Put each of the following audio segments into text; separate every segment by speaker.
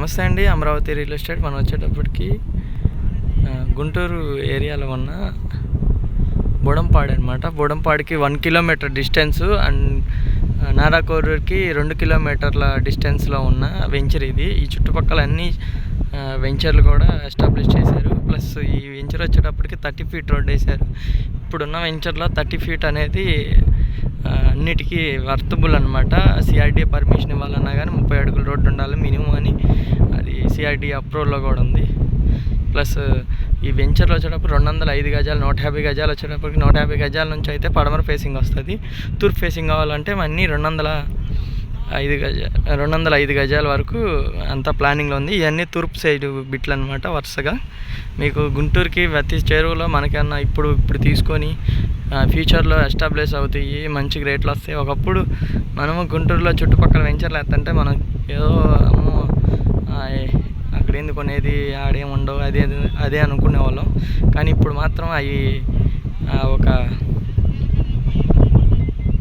Speaker 1: నమస్తే అండి Amaravati real estate మనం వచ్చేటప్పటికి గుంటూరు ఏరియాలో ఉన్న బోడంపాడు అనమాట బోడంపాడుకి వన్ కిలోమీటర్ డిస్టెన్స్ అండ్ నారాకోరూరుకి రెండు కిలోమీటర్ల డిస్టెన్స్లో ఉన్న వెంచర్ ఇది. ఈ చుట్టుపక్కల అన్ని వెంచర్లు కూడా ఎస్టాబ్లిష్ చేశారు. ప్లస్ ఈ వెంచర్ వచ్చేటప్పటికి థర్టీ ఫీట్ రోడ్ వేశారు. ఇప్పుడున్న వెంచర్లో థర్టీ ఫీట్ అనేది అన్నిటికీ వర్తబుల్ అనమాట సిఆర్డీ పర్మిషన్ ఇవ్వాలన్నా కానీ ముప్పై అడుగుల రోడ్డు ఉండాలి మినిమం అని. అది సిఆర్డీ అప్రూవల్లో కూడా ఉంది. ప్లస్ ఈ వెంచర్లో వచ్చేటప్పుడు రెండు వందల ఐదు గజాలు నూట యాభై గజాలు వచ్చేటప్పటికి నూట యాభై గజాల నుంచి అయితే పడమర ఫేసింగ్ వస్తుంది. తూర్పు ఫేసింగ్ కావాలంటే అన్నీ రెండు వందల ఐదు గజ రెండు వందల ఐదు గజాల వరకు అంతా ప్లానింగ్లో ఉంది. ఇవన్నీ తూర్పు సైడ్ బిట్లు అనమాట వరుసగా. మీకు గుంటూరుకి ప్రతి చెరువులో మనకన్నా ఇప్పుడు ఇప్పుడు తీసుకొని ఫ్యూచర్లో ఎస్టాబ్లిష్ అవుతాయి మంచి రేట్లు వస్తాయి. ఒకప్పుడు మనము గుంటూరులో చుట్టుపక్కల వెంచర్లు ఎత్తంటే మనం ఏదో అమ్మో అక్కడ ఏంది కొనేది ఆడేముండవు ఉండవు అదే అదే అనుకునే వాళ్ళం కానీ ఇప్పుడు మాత్రం అవి ఒక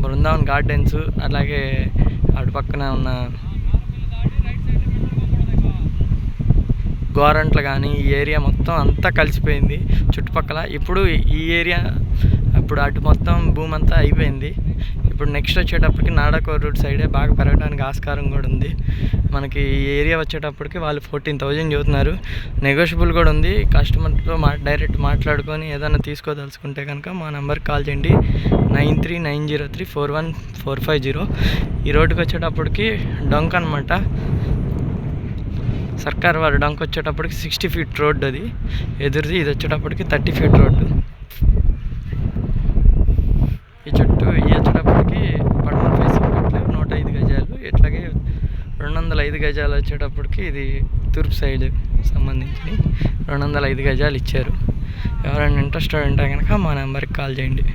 Speaker 1: బృందావన్ గార్డెన్స్ అలాగే పక్కన ఉన్న గోరంట్లు కానీ ఈ ఏరియా మొత్తం అంతా కలిసిపోయింది. చుట్టుపక్కల ఇప్పుడు ఈ ఏరియా ఇప్పుడు అటు మొత్తం భూమి అంతా అయిపోయింది. ఇప్పుడు నెక్స్ట్ వచ్చేటప్పటికి నాడకోర్ రూట్ సైడే బాగా పెరగడానికి ఆస్కారం కూడా ఉంది. మనకి ఈ ఏరియా వచ్చేటప్పటికి వాళ్ళు ఫోర్టీన్ థౌజండ్ చదువుతున్నారు. నెగోషియబుల్ కూడా ఉంది. కస్టమర్తో మా డైరెక్ట్ మాట్లాడుకొని ఏదైనా తీసుకోదలుచుకుంటే కనుక మా నెంబర్కి కాల్ చేయండి. Nine three nine zero three four one four five zero. ఈ రోడ్డుకి వచ్చేటప్పటికి డొంక్ అనమాట సర్కార్ వారి డంక్ వచ్చేటప్పటికి సిక్స్టీ ఫీట్ రోడ్ అది. ఎదురుది ఇది వచ్చేటప్పటికి థర్టీ ఫీట్ రోడ్డు ఈ చుట్టూ ఈ వచ్చేటప్పటికి పడమర ఫేసింగ్ బిట్లు నూట ఐదు గజాలు ఇట్లాగే రెండు వందల ఐదు గజాలు వచ్చేటప్పటికి ఇది తూర్పు సైడ్ సంబంధించి రెండు వందల ఐదు గజాలు ఇచ్చారు. ఎవరైనా ఇంట్రెస్టెడ్ ఉంటే కనుక మా నెంబర్కి కాల్ చేయండి.